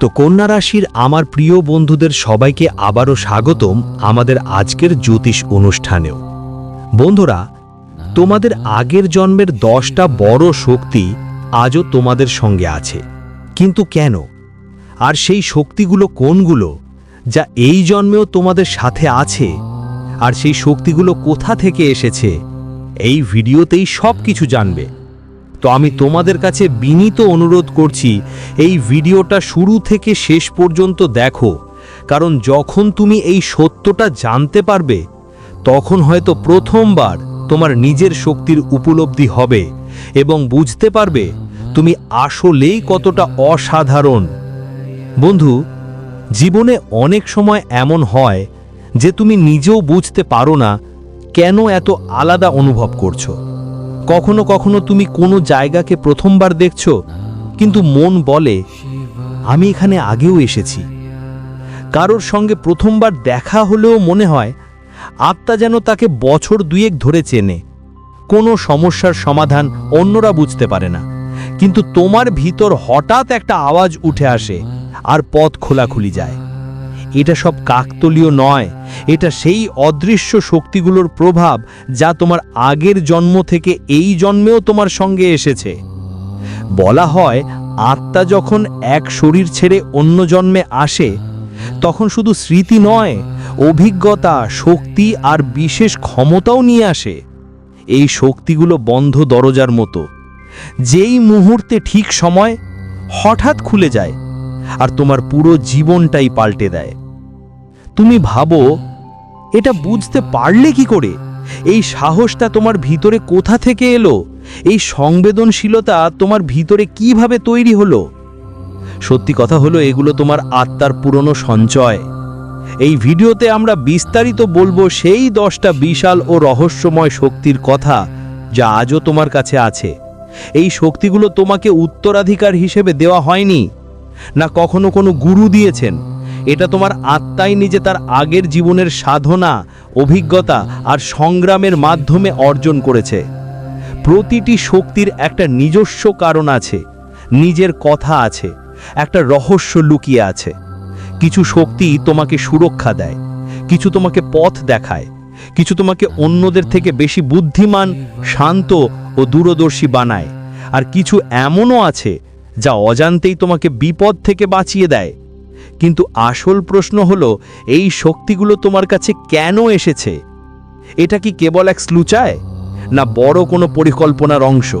তো কন্যা রাশির আমার প্রিয় বন্ধুদের সবাইকে আবারও স্বাগতম আমাদের আজকের জ্যোতিষ অনুষ্ঠানেও। বন্ধুরা, তোমাদের আগের জন্মের দশটা বড় শক্তি আজও তোমাদের সঙ্গে আছে। কিন্তু কেন? আর সেই শক্তিগুলো কোনগুলো যা এই জন্মেও তোমাদের সাথে আছে? আর সেই শক্তিগুলো কোথা থেকে এসেছে? এই ভিডিওতেই সব কিছু জানবে। তো আমি তোমাদের কাছে বিনীত অনুরোধ করছি, এই ভিডিওটা শুরু থেকে শেষ পর্যন্ত দেখো। কারণ যখন তুমি এই সত্যটা জানতে পারবে, তখন হয়তো প্রথমবার তোমার নিজের শক্তির উপলব্ধি হবে এবং বুঝতে পারবে তুমি আসলেই কতটা অসাধারণ। বন্ধু, জীবনে অনেক সময় এমন হয় যে তুমি নিজেও বুঝতে পারো না কেন এত আলাদা অনুভব করছ। কখনো কখনো তুমি কোনো জায়গাকে প্রথমবার দেখছ, কিন্তু মন বলে, আমি এখানে আগেও এসেছি। কারোর সঙ্গে প্রথমবার দেখা হলেও মনে হয়, আত্মা যেন তাকে বছর দুয়েক ধরে চেনে। কোনো সমস্যার সমাধান অন্যরা বুঝতে পারে না, কিন্তু তোমার ভিতর হঠাৎ একটা আওয়াজ উঠে আসে, আর পথ খোলাখুলি যায়। এটা সব কাকতলীয় নয়। এটা সেই অদৃশ্য শক্তিগুলোর প্রভাব যা তোমার আগের জন্ম থেকে এই জন্মেও তোমার সঙ্গে এসেছে। বলা হয়, আত্মা যখন এক শরীর ছেড়ে অন্য জন্মে আসে, তখন শুধু স্মৃতি নয়, অভিজ্ঞতা, শক্তি আর বিশেষ ক্ষমতাও নিয়ে আসে। এই শক্তিগুলো বন্ধ দরজার মতো। যেই মুহূর্তে ঠিক সময় হঠাৎ খুলে যায় আর তোমার পুরো জীবনটাই পাল্টে দেয়। তুমি ভাবো, এটা বুঝতে পারলে কি করে? এই সাহসটা তোমার ভিতরে কোথা থেকে এলো? এই সংবেদনশীলতা তোমার ভিতরে কীভাবে তৈরি হলো? সত্যি কথা হলো, এগুলো তোমার আত্মার পুরনো সঞ্চয়। এই ভিডিওতে আমরা বিস্তারিত বলব সেই দশটা বিশাল ও রহস্যময় শক্তির কথা যা আজও তোমার কাছে আছে। এই শক্তিগুলো তোমাকে উত্তরাধিকার হিসেবে দেওয়া হয়নি। না কখনো কোনো গুরু দিয়েছেন। এটা তোমার আত্মাই নিজে তার আগের জীবনের সাধনা, অভিজ্ঞতা আর সংগ্রামের মাধ্যমে অর্জন করেছে। প্রতিটি শক্তির একটা নিজস্ব কারণ আছে, নিজের কথা আছে, একটা রহস্য লুকিয়ে আছে। কিছু শক্তি তোমাকে সুরক্ষা দেয়, কিছু তোমাকে পথ দেখায়, কিছু তোমাকে অন্যদের থেকে বেশি বুদ্ধিমান, শান্ত ও দূরদর্শী বানায়। আর কিছু এমনও আছে যা অজান্তেই তোমাকে বিপদ থেকে বাঁচিয়ে দেয়। কিন্তু আসল প্রশ্ন হলো, এই শক্তিগুলো তোমার কাছে কেন এসেছে? এটা কি কেবল এক স্লুচায়, না বড় কোনো পরিকল্পনার অংশ?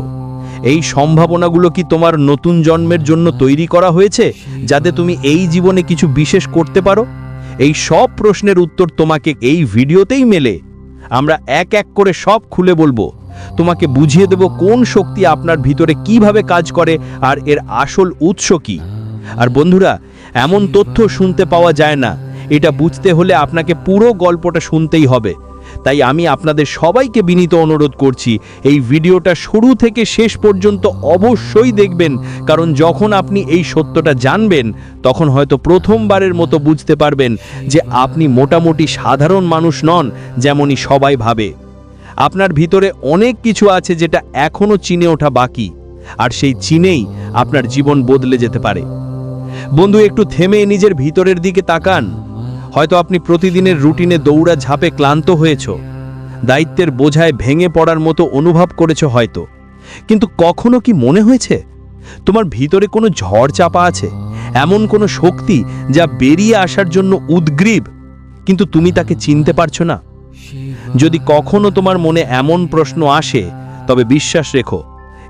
এই সম্ভাবনাগুলো কি তোমার নতুন জন্মের জন্য তৈরি করা হয়েছে, যাতে তুমি এই জীবনে কিছু বিশেষ করতে পারো? এই সব প্রশ্নের উত্তর তোমাকে এই ভিডিওতেই মেলে। আমরা এক এক করে সব খুলে বলব। তোমাকে বুঝিয়ে দেব কোন শক্তি আপনার ভিতরে কীভাবে কাজ করে আর এর আসল উৎস কি। আর বন্ধুরা, এমন তথ্য শুনতে পাওয়া যায় না। এটা বুঝতে হলে আপনাকে পুরো গল্পটা শুনতেই হবে। তাই আমি আপনাদের সবাইকে বিনীত অনুরোধ করছি, এই ভিডিওটা শুরু থেকে শেষ পর্যন্ত অবশ্যই দেখবেন, কারণ যখন আপনি এই সত্যটা জানবেন, তখন হয়তো প্রথমবারের মতো বুঝতে পারবেন যে আপনি মোটামুটি সাধারণ মানুষ নন, যেমনই সবাই ভাবে। আপনার ভিতরে অনেক কিছু আছে যেটা এখনও চিনে ওঠা বাকি, আর সেই চিনেই আপনার জীবন বদলে যেতে পারে। বন্ধু, একটু থেমে নিজের ভিতরের দিকে তাকান। হয়তো আপনি প্রতিদিনের রুটিনে দৌড়া ঝাঁপে ক্লান্ত হয়েছ। দায়িত্বের বোঝায় ভেঙে পড়ার মতো অনুভব করেছ হয়তো। কিন্তু কখনো কি মনে হয়েছে? তোমার ভিতরে কোনো ঝড় চাপা আছে? এমন কোনো শক্তি যা বেরিয়ে আসার জন্য উদ্গ্রীব? কিন্তু তুমি তাকে চিনতে পারছ না। যদি কখনো তোমার মনে এমন প্রশ্ন আসে, তবে বিশ্বাস রেখো,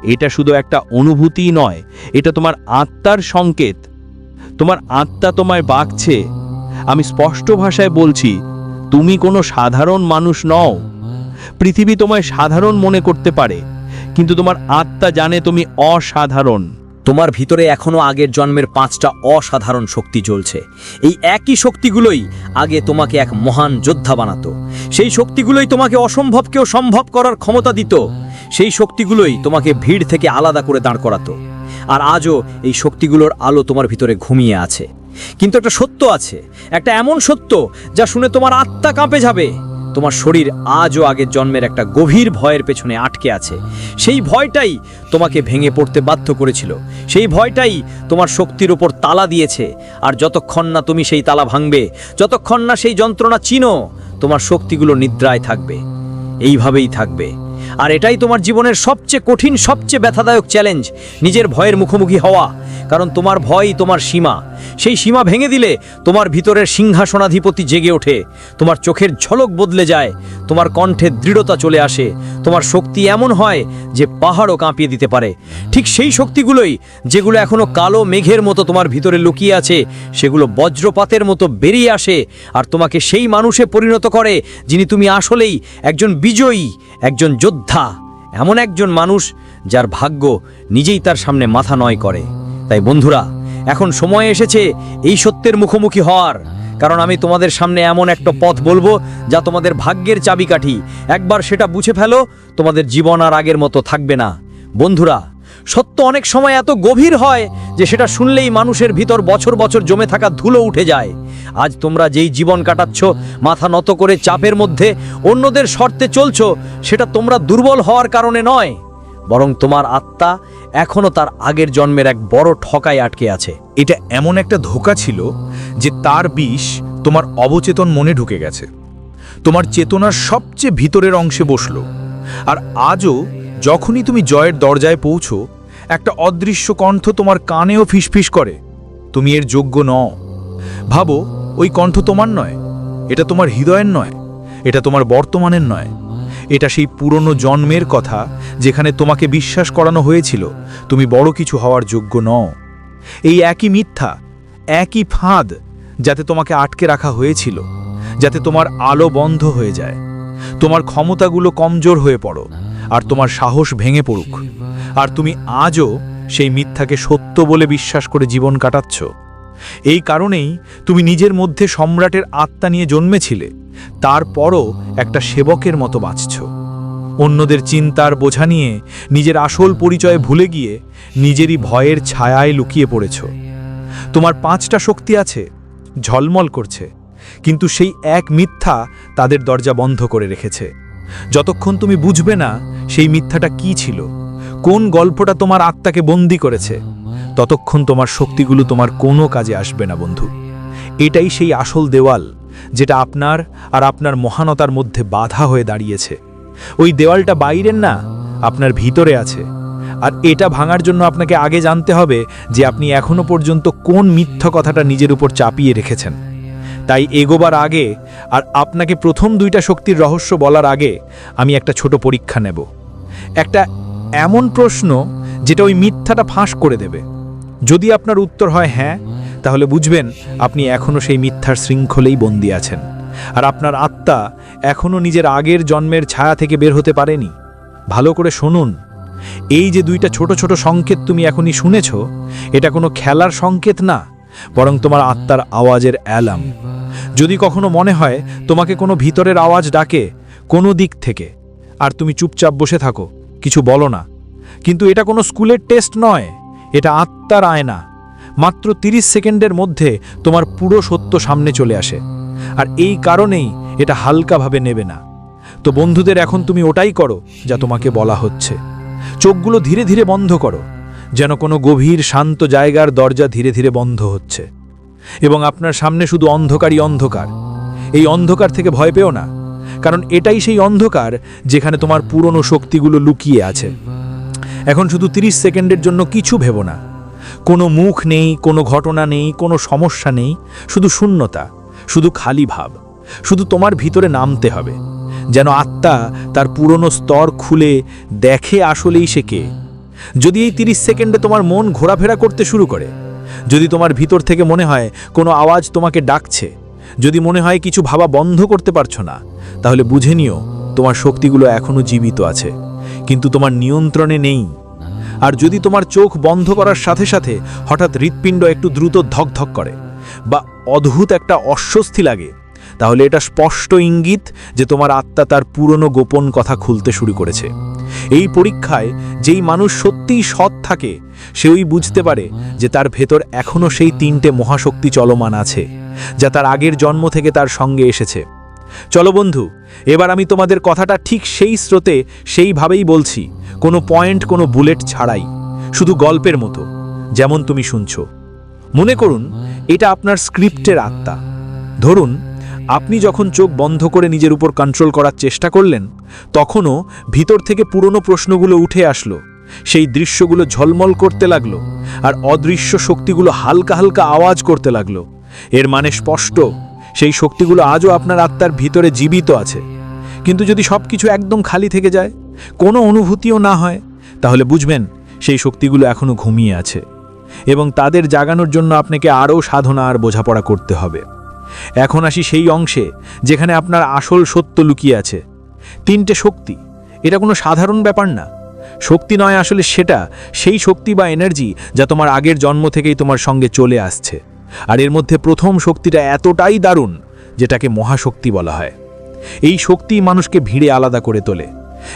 এটা শুধু একটা অনুভূতি নয়, এটা তোমার আত্মার সংকেত। তোমার আত্মা তোমায় বাঁকছে। আমি স্পষ্ট ভাষায় বলছি, তুমি কোনো সাধারণ মানুষ নও। পৃথিবী তোমায় সাধারণ মনে করতে পারে, কিন্তু তোমার আত্মা জানে তুমি অসাধারণ। তোমার ভিতরে এখনও আগের জন্মের পাঁচটা অসাধারণ শক্তি জ্বলছে। এই একই শক্তিগুলোই আগে তোমাকে এক মহান যোদ্ধা বানাতো। সেই শক্তিগুলোই তোমাকে অসম্ভবকেও সম্ভব করার ক্ষমতা দিত। সেই শক্তিগুলোই তোমাকে ভিড় থেকে আলাদা করে দাঁড় করাতো। আর আজও এই শক্তিগুলোর আলো তোমার ভিতরে ঘুমিয়ে আছে। কিন্তু একটা সত্য আছে। একটা এমন সত্য যা শুনে তোমার আত্মা কাঁপে যাবে। তোমার শরীর আজও আগের জন্মের একটা গভীর ভয়ের পেছনে আটকে আছে। সেই ভয়টাই তোমাকে ভেঙে পড়তে বাধ্য করেছিল। সেই ভয়টাই তোমার শক্তির ওপর তালা দিয়েছে। আর যতক্ষণ না তুমি সেই তালা ভাঙবে, যতক্ষণ না সেই যন্ত্রণা চিনো, তোমার শক্তিগুলো নিদ্রায় থাকবে। এইভাবেই থাকবে। আর এটাই তোমার জীবনের সবচেয়ে কঠিন, সবচেয়ে ব্যথাদায়ক চ্যালেঞ্জ, নিজের ভয়ের মুখোমুখি হওয়া। কারণ তোমার ভয়ই তোমার সীমা। সেই সীমা ভেঙে দিলে তোমার ভিতরের সিংহাসনাধিপতি জেগে ওঠে। তোমার চোখের ঝলক বদলে যায়। তোমার কণ্ঠে দৃঢ়তা চলে আসে। তোমার শক্তি এমন হয় যে পাহাড়ও কাঁপিয়ে দিতে পারে। ঠিক সেই শক্তিগুলোই যেগুলো এখনও কালো মেঘের মতো তোমার ভিতরে লুকিয়ে আছে, সেগুলো বজ্রপাতের মতো বেরিয়ে আসে আর তোমাকে সেই মানুষে পরিণত করে যিনি তুমি আসলেই একজন বিজয়ী, একজন যোদ্ধা, এমন একজন মানুষ যার ভাগ্য নিজেই তার সামনে মাথা নয় করে। তাই বন্ধুরা এখন সময় এসেছে এই সত্যের মুখোমুখি হওয়ার। কারণ আমি তোমাদের সামনে এমন একটা পথ বলব যা তোমাদের ভাগ্যের চাবিকাঠি। একবার সেটা বুঝে ফেলো, তোমাদের জীবন আর আগের মতো থাকবে না। বন্ধুরা, সত্য অনেক সময় এত গভীর হয় যে সেটা শুনলেই মানুষের ভিতর বছর বছর জমে থাকা ধুলো উঠে যায়। আজ তোমরা যেই জীবন কাটাচ্ছ, মাথা নত করে চাপের মধ্যে অন্যদের শর্তে চলছ, সেটা তোমরা দুর্বল হওয়ার কারণে নয়। বরং তোমার আত্মা এখনও তার আগের জন্মের এক বড় ঠকায় আটকে আছে। এটা এমন একটা ধোকা ছিল যে তার বিষ তোমার অবচেতন মনে ঢুকে গেছে। তোমার চেতনার সবচেয়ে ভিতরের অংশে বসল। আর আজও যখনই তুমি জয়ের দরজায় পৌঁছো, একটা অদৃশ্য কণ্ঠ তোমার কানেও ফিসফিস করে, তুমি এর যোগ্য নও। ভাবো, ওই কণ্ঠ তোমার নয়। এটা তোমার হৃদয়ের নয়। এটা তোমার বর্তমানের নয়। এটা সেই পুরনো জন্মের কথা যেখানে তোমাকে বিশ্বাস করানো হয়েছিল, তুমি বড় কিছু হওয়ার যোগ্য নও। এই একই মিথ্যা, একই ফাঁদ যাতে তোমাকে আটকে রাখা হয়েছিল, যাতে তোমার আলো বন্ধ হয়ে যায়। তোমার ক্ষমতাগুলো কমজোর হয়ে পড়ো, আর তোমার সাহস ভেঙে পড়ুক। আর তুমি আজও সেই মিথ্যাকে সত্য বলে বিশ্বাস করে জীবন কাটাচ্ছ। এই কারণেই তুমি নিজের মধ্যে সম্রাটের আত্মা নিয়ে জন্মেছিলে, তারপরও একটা সেবকের মতো বাঁচছ। অন্যদের চিন্তার বোঝা নিয়ে নিজের আসল পরিচয় ভুলে গিয়ে নিজেরই ভয়ের ছায়ায় লুকিয়ে পড়েছ। তোমার পাঁচটা শক্তি আছে, ঝলমল করছে, কিন্তু সেই এক মিথ্যা তাদের দরজা বন্ধ করে রেখেছে। যতক্ষণ তুমি বুঝবে না সেই মিথ্যাটা কি ছিল, কোন গল্পটা তোমার আত্মাকে বন্দি করেছে ততক্ষণ তোমার শক্তিগুলো তোমার কোনো কাজে আসবে না, বন্ধু। এটাই সেই আসল দেওয়াল, যেটা আপনার আর আপনার মহানতার মধ্যে বাধা হয়ে দাঁড়িয়েছে। ওই দেওয়ালটা বাইরের না, আপনার ভিতরে আছে। আর এটা ভাঙার জন্য আপনাকে আগে জানতে হবে যে আপনি এখনও পর্যন্ত কোন মিথ্যা কথাটা নিজের উপর চাপিয়ে রেখেছেন। তাই এগোবার আগে আর আপনাকে প্রথম দুইটা শক্তির রহস্য বলার আগে আমি একটা ছোট পরীক্ষা নেব। একটা এমন প্রশ্ন যেটা ওই মিথ্যাটা ফাঁস করে দেবে। যদি আপনার উত্তর হয় হ্যাঁ তাহলে বুঝবেন আপনি এখনও সেই মিথ্যার শৃঙ্খলেই বন্দী আছেন। আর আপনার আত্মা এখনও নিজের আগের জন্মের ছায়া থেকে বের হতে পারেনি। ভালো করে শুনুন, এই যে দুইটা ছোট ছোট সংকেত তুমি এখনই শুনেছ, এটা কোনো খেলার সংকেত না, বরং তোমার আত্মার আওয়াজের অ্যালাম যদি কখনো মনে হয় তোমাকে কোনো ভিতরের আওয়াজ ডাকে কোনো দিক থেকে, আর তুমি চুপচাপ বসে থাকো, কিছু বলো না কিন্তু এটা কোনো স্কুলের টেস্ট নয়, এটা আত্মার আয়না। মাত্র ৩০ সেকেন্ডের মধ্যে তোমার পুরো সত্য সামনে চলে আসে। আর এই কারণেই এটা হালকাভাবে নেবে না। তো বন্ধুদের, এখন তুমি ওটাই করো যা তোমাকে বলা হচ্ছে। চোখগুলো ধীরে ধীরে বন্ধ করো, যেন কোনো গভীর শান্ত জায়গার দরজা ধীরে ধীরে বন্ধ হচ্ছে। এবং আপনার সামনে শুধু অন্ধকারই অন্ধকার। এই অন্ধকার থেকে ভয় পেও না, কারণ এটাই সেই অন্ধকার যেখানে তোমার পুরনো শক্তিগুলো লুকিয়ে আছে। এখন শুধু 30 সেকেন্ডের জন্য কিছু ভেবো না। কোনো মুখ নেই, কোনো ঘটনা নেই, কোনো সমস্যা নেই, শুধু শূন্যতা, শুধু খালি ভাব, শুধু তোমার ভিতরে নামতে হবে, যেন আত্মা তার পুরনো স্তর খুলে দেখে আসলেই সে কে। যদি এই 30 সেকেন্ডে তোমার মন ঘোরাফেরা করতে শুরু করে, যদি তোমার ভিতর থেকে মনে হয় কোনো আওয়াজ তোমাকে ডাকছে, যদি মনে হয় কিছু ভাবা বন্ধ করতে পারছ না, তাহলে বুঝে নিও তোমার শক্তিগুলো এখনও জীবিত আছে। কিন্তু তোমার নিয়ন্ত্রণে নেই। আর যদি তোমার চোখ বন্ধ করার সাথে সাথে হঠাৎ হৃৎপিণ্ড একটু দ্রুত ধকধক করে বা অদ্ভুত একটা অস্বস্তি লাগে, তাহলে এটা স্পষ্ট ইঙ্গিত যে তোমার আত্মা তার পুরনো গোপন কথা খুলতে শুরু করেছে। এই পরীক্ষায় যেই মানুষ সত্যিই সৎ থাকে, সেওই বুঝতে পারে যে তার ভেতর এখনও সেই তিনটে মহাশক্তি চলমান আছে, যা তার আগের জন্ম থেকে তার সঙ্গে এসেছে। চলো বন্ধু, এবার আমি তোমাদের কথাটা ঠিক সেই স্রোতে সেইভাবেই বলছি, কোনো পয়েন্ট, কোনো বুলেট ছাড়াই, শুধু গল্পের মতো, যেমন তুমি শুনছো। মনে করুন, এটা আপনার স্ক্রিপ্টের আত্মা। ধরুন, আপনি যখন চোখ বন্ধ করে নিজের উপর কন্ট্রোল করার চেষ্টা করলেন, তখনও ভিতর থেকে পুরনো প্রশ্নগুলো উঠে আসলো, সেই দৃশ্যগুলো ঝলমল করতে লাগল, আর অদৃশ্য শক্তিগুলো হালকা হালকা আওয়াজ করতে লাগল। এর মানে স্পষ্ট সেই শক্তিগুলো আজও আপনার আত্মার ভিতরে জীবিত আছে। কিন্তু যদি সব কিছু একদম খালি থেকে যায়, কোনো অনুভূতিও না হয়, তাহলে বুঝবেন সেই শক্তিগুলো এখনও ঘুমিয়ে আছে এবং তাদের জাগানোর জন্য আপনাকে আরও সাধনা আর বোঝাপড়া করতে হবে। এখন আসি সেই অংশে যেখানে আপনার আসল সত্য লুকিয়ে আছে। তিনটে শক্তি, এটা কোনো সাধারণ ব্যাপার না। শক্তি নয় আসলে সেটা, সেই শক্তি বা এনার্জি যা তোমার আগের জন্ম থেকেই তোমার সঙ্গে চলে আসছে। আর এর মধ্যে প্রথম শক্তিটা এতটাই দারুণ যেটাকে মহাশক্তি বলা হয়। এই শক্তি মানুষকে ভিড়ে আলাদা করে তোলে।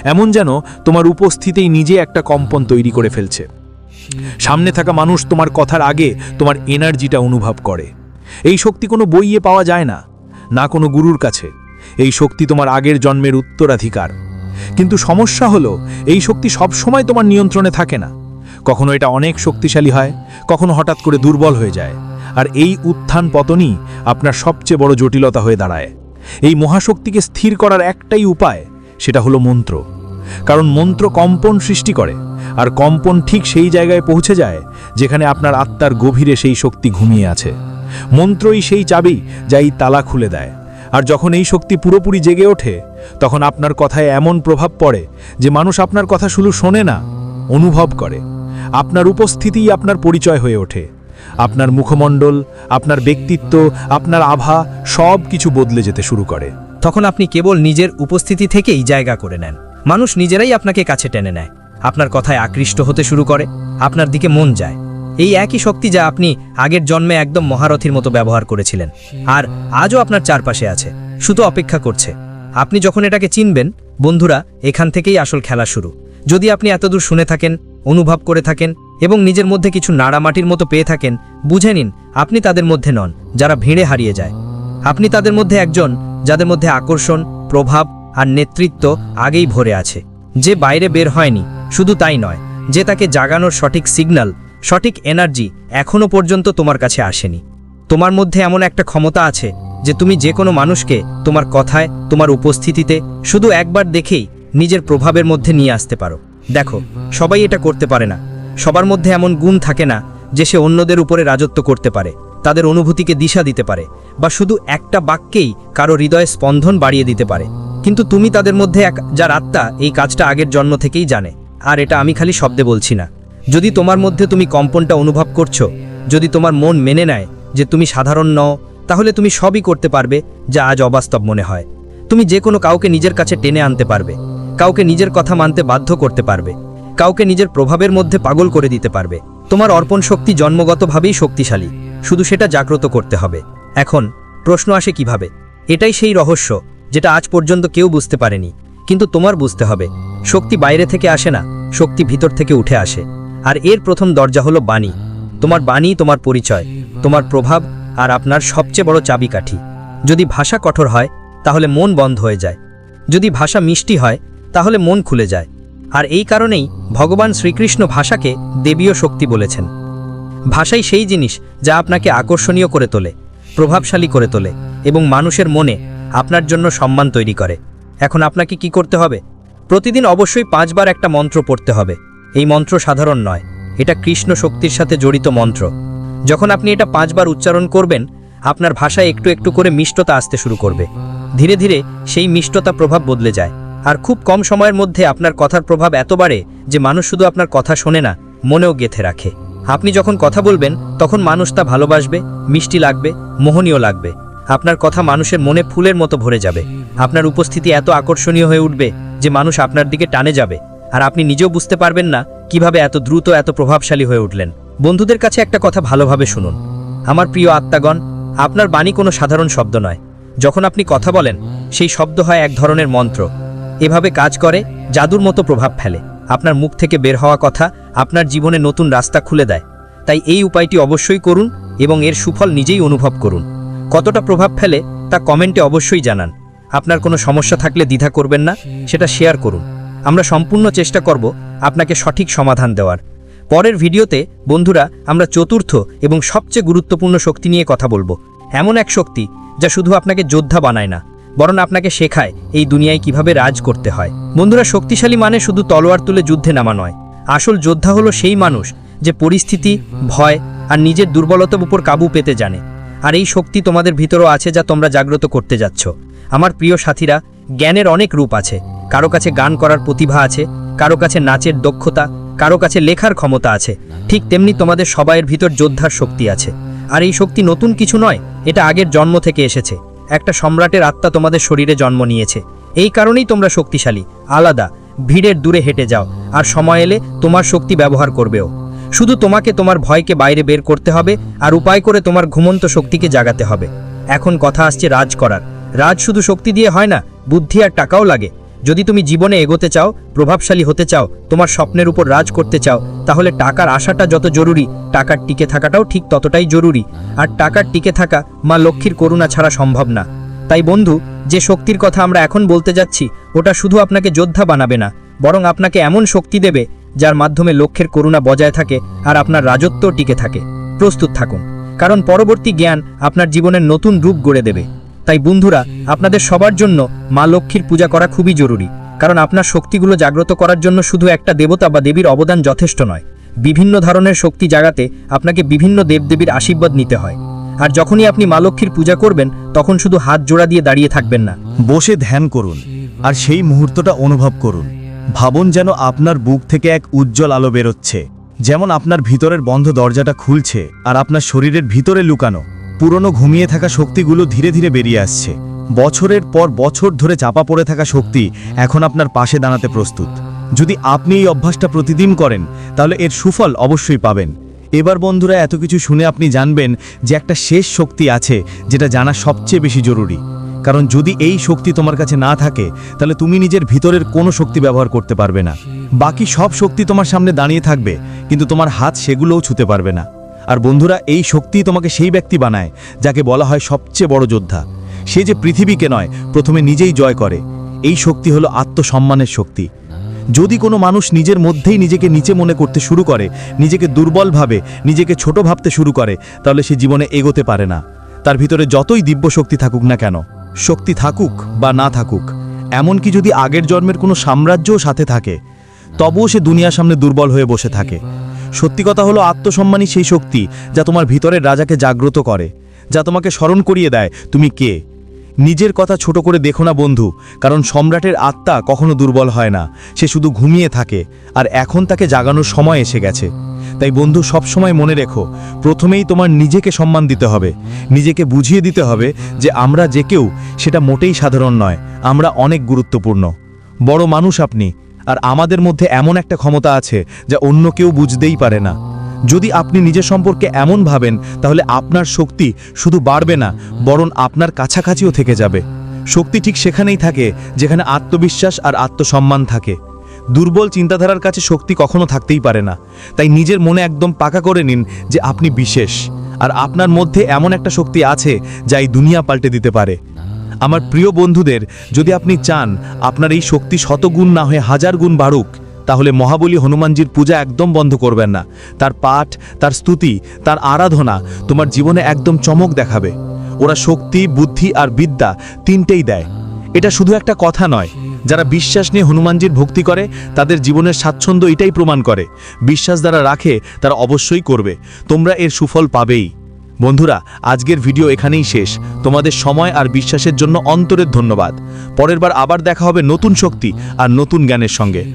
এমন যেন তোমার উপস্থিতিই নিজে একটা কম্পন তৈরি করে ফেলছে। সামনে থাকা মানুষ তোমার কথার আগে তোমার এনার্জিটা অনুভব করে। এই শক্তি কোনো বইয়ে পাওয়া যায় না না কোনো গুরুর কাছে। এই শক্তি তোমার আগের জন্মের উত্তরাধিকার। কিন্তু সমস্যা হলো, এই শক্তি সবসময় তোমার নিয়ন্ত্রণে থাকে না। কখনো এটা অনেক শক্তিশালী হয়, কখনো হঠাৎ করে দুর্বল হয়ে যায়। আর এই উত্থান পতনই আপনার সবচেয়ে বড় জটিলতা হয়ে দাঁড়ায়। এই মহাশক্তিকে স্থির করার একটাই উপায়, সেটা হলো মন্ত্র। কারণ মন্ত্র কম্পন সৃষ্টি করে, আর কম্পন ঠিক সেই জায়গায় পৌঁছে যায় যেখানে আপনার আত্মার গভীরে সেই শক্তি ঘুমিয়ে আছে। মন্ত্রই সেই চাবি যা এই তালা খুলে দেয়। আর যখন এই শক্তি পুরোপুরি জেগে ওঠে, তখন আপনার কথায় এমন প্রভাব পড়ে যে মানুষ আপনার কথা শুধু শোনে না, অনুভব করে। আপনার উপস্থিতিই আপনার পরিচয় হয়ে ওঠে। আপনার মুখমণ্ডল, আপনার ব্যক্তিত্ব, আপনার আভা সব কিছু বদলে যেতে শুরু করে। তখন আপনি কেবল নিজের উপস্থিতি থেকেই জায়গা করে নেন। মানুষ নিজেরাই আপনাকে কাছে টেনে নেয়। আপনার কথায় আকৃষ্ট হতে শুরু করে, আপনার দিকে মন যায়। এই একই শক্তি যা আপনি আগের জন্মে একদম মহারথীর মতো ব্যবহার করেছিলেন, আর আজও আপনার চারপাশে আছে, শুধু অপেক্ষা করছে। আপনি যখন এটাকে চিনবেন, বন্ধুরা, এখান থেকেই আসল খেলা শুরু। যদি আপনি এতদূর শুনে থাকেন, অনুভব করে থাকেন এবং নিজের মধ্যে কিছু নাড়ামাটির মতো পেয়ে থাকেন, বুঝে নিন, আপনি তাদের মধ্যে নন, যারা ভিড়ে হারিয়ে যায়। আপনি তাদের মধ্যে একজন, যাদের মধ্যে আকর্ষণ, প্রভাব আর নেতৃত্ব আগেই ভরে আছে। যে বাইরে বের হয়নি, শুধু তাই নয়, যে তাকে জাগানোর সঠিক সিগন্যাল সঠিক এনার্জি এখনও পর্যন্ত তোমার কাছে আসেনি। তোমার মধ্যে এমন একটা ক্ষমতা আছে যে তুমি যে কোনো মানুষকে তোমার কথায়, তোমার উপস্থিতিতে শুধু একবার দেখেই নিজের প্রভাবের মধ্যে নিয়ে আসতে পারো। দেখো, সবাই এটা করতে পারে না। সবার মধ্যে এমন গুণ থাকে না যে সে অন্যদের উপরে রাজত্ব করতে পারে, তাদের অনুভূতিকে দিশা দিতে পারে, বা শুধু একটা বাক্যেই কারও হৃদয়ে স্পন্দন বাড়িয়ে দিতে পারে। কিন্তু তুমি তাদের মধ্যে এক, যার আত্মা এই কাজটা আগের জন্ম থেকেই জানে, আর এটা আমি খালি শব্দে বলছি না। যদি তোমার মধ্যে তুমি কম্পনটা অনুভব করছ, যদি তোমার মন মেনে নেয় যে তুমি সাধারণ নও, তাহলে তুমি সবই করতে পারবে যা আজ অবাস্তব মনে হয়। তুমি যে কোনো কাউকে নিজের কাছে টেনে আনতে পারবে, কাউকে নিজের কথা মানতে বাধ্য করতে পারবে। কাউকে নিজের প্রভাবের মধ্যে পাগল করে দিতে পারবে। তোমার অর্পণ শক্তি জন্মগতভাবেই শক্তিশালী। শুধু সেটা জাগ্রত করতে হবে। এখন, প্রশ্ন আসে কীভাবে? এটাই সেই রহস্য, যেটা আজ পর্যন্ত কেউ বুঝতে পারেনি। কিন্তু তোমার বুঝতে হবে। শক্তি বাইরে থেকে আসে না, শক্তি ভিতর থেকে উঠে আসে। আর এর প্রথম দরজা হলো বাণী। তোমার বাণী তোমার পরিচয়, তোমার প্রভাব আর আপনার সবচেয়ে বড় চাবিকাঠি। যদি ভাষা কঠোর হয়, তাহলে মন বন্ধ হয়ে যায়। যদি ভাষা মিষ্টি হয়, তাহলে মন খুলে যায়। আর এই কারণেই ভগবান শ্রীকৃষ্ণ ভাষাকে দেবীয় শক্তি বলেছেন। ভাষাই সেই জিনিস যা আপনাকে আকর্ষণীয় করে তোলে, প্রভাবশালী করে তোলে এবং মানুষের মনে আপনার জন্য সম্মান তৈরি করে। এখন আপনাকে কি করতে হবে? প্রতিদিন অবশ্যই পাঁচবার একটা মন্ত্র পড়তে হবে। এই মন্ত্র সাধারণ নয়, এটা কৃষ্ণ শক্তির সাথে জড়িত মন্ত্র। যখন আপনি এটা পাঁচবার উচ্চারণ করবেন, আপনার ভাষায় একটু একটু করে মিষ্টতা আসতে শুরু করবে। ধীরে ধীরে সেই মিষ্টতা প্রভাব বদলে যায়। আর খুব কম সময়ের মধ্যে আপনার কথার প্রভাব এত বাড়ে যে মানুষ শুধু আপনার কথা শোনে না, মনেও গেথে রাখে। আপনি যখন কথা বলবেন, তখন মানুষ তা ভালোবাসবে, মিষ্টি লাগবে, মোহনীয় লাগবে। আপনার কথা মানুষের মনে ফুলের মতো ভরে যাবে। আপনার উপস্থিতি এত আকর্ষণীয় হয়ে উঠবে যে মানুষ আপনার দিকে টানে যাবে। আর আপনি নিজেও বুঝতে পারবেন না কীভাবে এত দ্রুত, এত প্রভাবশালী হয়ে উঠলেন। বন্ধুদের কাছে একটা কথা ভালোভাবে শুনুন। আমার প্রিয় আত্মাগণ, আপনার বাণী কোনো সাধারণ শব্দ নয়। যখন আপনি কথা বলেন, সেই শব্দ হয় এক ধরনের মন্ত্র। এভাবে কাজ করে, জাদুর মতো প্রভাব ফেলে। আপনার মুখ থেকে বের হওয়া কথা আপনার জীবনে নতুন রাস্তা খুলে দেয়। তাই এই উপায়টি অবশ্যই করুন এবং এর সুফল নিজেই অনুভব করুন। কতটা প্রভাব ফেলে তা কমেন্টে অবশ্যই জানান। আপনার কোনো সমস্যা থাকলে দ্বিধা করবেন না, সেটা শেয়ার করুন। আমরা সম্পূর্ণ চেষ্টা করব আপনাকে সঠিক সমাধান দেওয়ার। পরের ভিডিওতে, বন্ধুরা, আমরা চতুর্থ এবং সবচেয়ে গুরুত্বপূর্ণ শক্তি নিয়ে কথা বলব। এমন এক শক্তি যা শুধু আপনাকে যোদ্ধা বানায় না বরং আপনাকে শেখায় এই দুনিয়ায় কীভাবে রাজ করতে হয়। বন্ধুরা, শক্তিশালী মানে শুধু তলোয়ার তুলে যুদ্ধে নামা নয়। আসল যোদ্ধা হলো সেই মানুষ যে পরিস্থিতি, ভয় আর নিজের দুর্বলতার উপর কাবু পেতে জানে। আর এই শক্তি তোমাদের ভিতরও আছে যা তোমরা জাগ্রত করতে যাচ্ছ। আমার প্রিয় সাথীরা, জ্ঞানের অনেক রূপ আছে। কারও কাছে গান করার প্রতিভা আছে, কারও কাছে নাচের দক্ষতা, কারও কাছে লেখার ক্ষমতা আছে। ঠিক তেমনি তোমাদের সবাইয়ের ভিতর যোদ্ধার শক্তি আছে। আর এই শক্তি নতুন কিছু নয়, এটা আগের জন্ম থেকে এসেছে। একটা সম্রাটের আত্মা তোমাদের শরীরে জন্ম নিয়েছে। এই কারণেই তোমরা শক্তিশালী, আলাদা, ভিড়ের দূরে হেঁটে যাও, আর সময় এলে তোমার শক্তি ব্যবহার করবেও। শুধু তোমাকে তোমার ভয়কে বাইরে বের করতে হবে, আর উপায় করে তোমার ঘুমন্ত শক্তিকে জাগাতে হবে। এখন কথা আসছে রাজ করার। রাজ শুধু শক্তি দিয়ে হয় না, বুদ্ধি আর টাকাও লাগে। যদি তুমি জীবনে এগোতে চাও, প্রভাবশালী হতে চাও, তোমার স্বপ্নের উপর রাজ করতে চাও, তাহলে টাকার আশাটা যত জরুরি, টাকার টিকে থাকাটাও ঠিক ততটাই জরুরি। আর টাকার টিকে থাকা মা লক্ষ্মীর করুণা ছাড়া সম্ভব না। তাই বন্ধু, যে শক্তির কথা আমরা এখন বলতে যাচ্ছি, ওটা শুধু আপনাকে যোদ্ধা বানাবে না, বরং আপনাকে এমন শক্তি দেবে, যার মাধ্যমে লক্ষ্যের করুণা বজায় থাকে আর আপনার রাজত্ব টিকে থাকে। প্রস্তুত থাকুন, কারণ পরবর্তী জ্ঞান আপনার জীবনের নতুন রূপ গড়ে দেবে। তাই বন্ধুরা, আপনাদের সবার জন্য মা লক্ষ্মীর পূজা করা খুবই জরুরি, কারণ আপনার শক্তিগুলো জাগ্রত করার জন্য শুধু একটা দেবতা বা দেবীর অবদান যথেষ্ট নয়। বিভিন্ন ধরনের শক্তি জাগাতে আপনাকে বিভিন্ন দেবদেবীর আশীর্বাদ নিতে হয়। আর যখনই আপনি মা লক্ষ্মীর পূজা করবেন, তখন শুধু হাত জোড়া দিয়ে দাঁড়িয়ে থাকবেন না। বসে ধ্যান করুন, আর সেই মুহূর্তটা অনুভব করুন। ভাবুন যেন আপনার বুক থেকে এক উজ্জ্বল আলো বেরোচ্ছে। যেমন আপনার ভিতরের বন্ধ দরজাটা খুলছে, আর আপনার শরীরের ভিতরে লুকানো। পুরনো ঘুমিয়ে থাকা শক্তিগুলো ধীরে ধীরে বেরিয়ে আসছে। বছরের পর বছর ধরে চাপা পড়ে থাকা শক্তি এখন আপনার পাশে দাঁড়াতে প্রস্তুত। যদি আপনি এই অভ্যাসটা প্রতিদিন করেন, তাহলে এর সুফল অবশ্যই পাবেন। এবার বন্ধুরা, এত কিছু শুনে আপনি জানবেন যে একটা শেষ শক্তি আছে যেটা জানা সবচেয়ে বেশি জরুরি। কারণ যদি এই শক্তি তোমার কাছে না থাকে, তাহলে তুমি নিজের ভিতরের কোনো শক্তি ব্যবহার করতে পারবে না। বাকি সব শক্তি তোমার সামনে দাঁড়িয়ে থাকবে, কিন্তু তোমার হাত সেগুলোও ছুতে পারবে না। আর বন্ধুরা, এই শক্তি তোমাকে সেই ব্যক্তি বানায়, যাকে বলা হয় সবচেয়ে বড় যোদ্ধা। সে যে পৃথিবীকে নয়, প্রথমে নিজেই জয় করে। এই শক্তি হলো আত্মসম্মানের শক্তি। যদি কোনো মানুষ নিজের মধ্যেই নিজেকে নিচে মনে করতে শুরু করে, নিজেকে দুর্বল ভাবে, নিজেকে ছোট ভাবতে শুরু করে, তাহলে সে জীবনে এগোতে পারে না। তার ভিতরে যতই দিব্য শক্তি থাকুক না কেন, শক্তি থাকুক বা না থাকুক, এমনকি যদি আগের জন্মের কোনো সাম্রাজ্যও সাথে থাকে, তবুও সে দুনিয়ার সামনে দুর্বল হয়ে বসে থাকে। সত্যি কথা হলো, আত্মসম্মানই সেই শক্তি যা তোমার ভিতরের রাজাকে জাগ্রত করে, যা তোমাকে স্মরণ করিয়ে দেয়, তুমি কে? নিজের কথা ছোট করে দেখো না বন্ধু, কারণ সম্রাটের আত্মা কখনো দুর্বল হয় না, সে শুধু ঘুমিয়ে থাকে, আর এখন তাকে জাগানোর সময় এসে গেছে। তাই বন্ধু, সবসময় মনে রেখো, প্রথমেই তোমার নিজেকে সম্মান দিতে হবে, নিজেকে বুঝিয়ে দিতে হবে যে আমরা যে কেউ, সেটা মোটেই সাধারণ নয়, আমরা অনেক গুরুত্বপূর্ণ। বড় মানুষ আপনি আর আমাদের মধ্যে এমন একটা ক্ষমতা আছে যা অন্য কেউ বুঝতেই পারে না। যদি আপনি নিজের সম্পর্কে এমন ভাবেন, তাহলে আপনার শক্তি শুধু বাড়বে না, বরং আপনার কাছাকাছিও থেকে যাবে। শক্তি ঠিক সেখানেই থাকে, যেখানে আত্মবিশ্বাস আর আত্মসম্মান থাকে। দুর্বল চিন্তাধারার কাছে শক্তি কখনো থাকতেই পারে না। তাই নিজের মনে একদম পাকা করে নিন যে আপনি বিশেষ। আর আপনার মধ্যে এমন একটা শক্তি আছে যা এই দুনিয়া পাল্টে দিতে পারে। আমার প্রিয় বন্ধুদের, যদি আপনি চান আপনার এই শক্তি শতগুণ না হয়ে হাজার গুণ বাড়ুক, তাহলে মহাবলী হনুমানজির পূজা একদম বন্ধ করবেন না। তার পাঠ, তার স্তুতি, তার আরাধনা তোমার জীবনে একদম চমক দেখাবে। ওরা শক্তি, বুদ্ধি আর বিদ্যা তিনটেই দেয়। এটা শুধু একটা কথা নয়, যারা বিশ্বাস নিয়ে হনুমানজির ভক্তি করে, তাদের জীবনের স্বাচ্ছন্দ্য এটাই প্রমাণ করে। বিশ্বাস যারা রাখে, তারা অবশ্যই করবে। তোমরা এর সুফল পাবেই। বন্ধুরা, আজকের ভিডিও এখানেই শেষ। তোমাদের সময় আর বিশ্বাসের জন্য অন্তরের ধন্যবাদ। পরের বার আবার দেখা হবে নতুন শক্তি আর নতুন জ্ঞানের সঙ্গে।